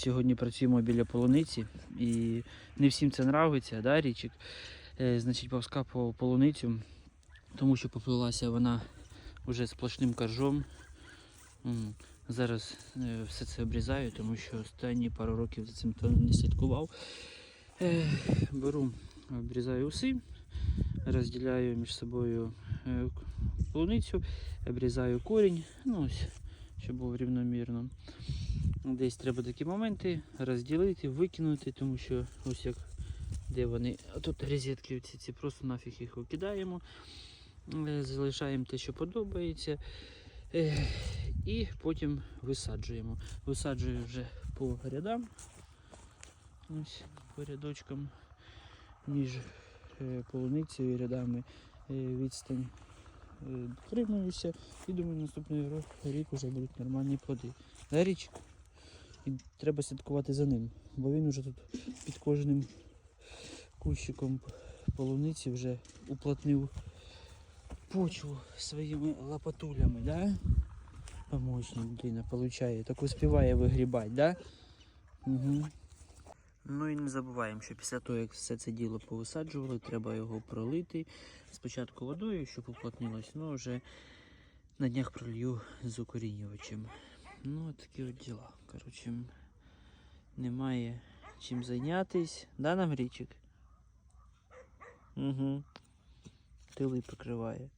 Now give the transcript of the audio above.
Сьогодні працюємо біля полуниці і не всім це нравиться, да, річик? Е, значить, повскапував полуницю, тому що поплилася вона вже сплошним коржом. Зараз е, все це обрізаю, тому що останні пару років за цим не слідкував. Е, Беру, обрізаю уси, розділяю між собою е, полуницю, обрізаю корінь, ну ось, щоб було рівномірно. Десь треба такі моменти розділити, викинути, тому що ось як де вони. А тут розетки оці, ці просто нафіг їх викидаємо. Е, Залишаємо те, що подобається. Е, І потім висаджуємо. Висаджую вже по рядам. Ось по рядочкам між е, полуницею і рядами відстань дотримуюся. І думаю, наступний рік вже будуть нормальні плоди. Да, річ? І треба слідкувати за ним, бо він вже тут під кожним кущиком полуниці вже уплотнив почву своїми лопатулями, да? Помощник, блін, получає. Так успіває вигрібати, да? Угу. Ну і не забуваємо, що після того, як все це діло повисаджували, треба його пролити. Спочатку водою, щоб уплотнилось, ну вже на днях пролью з укорінювачем. Ну, от такі от діла. Коротше, немає чим зайнятись. Да, нам річик? Угу. Тили покриває.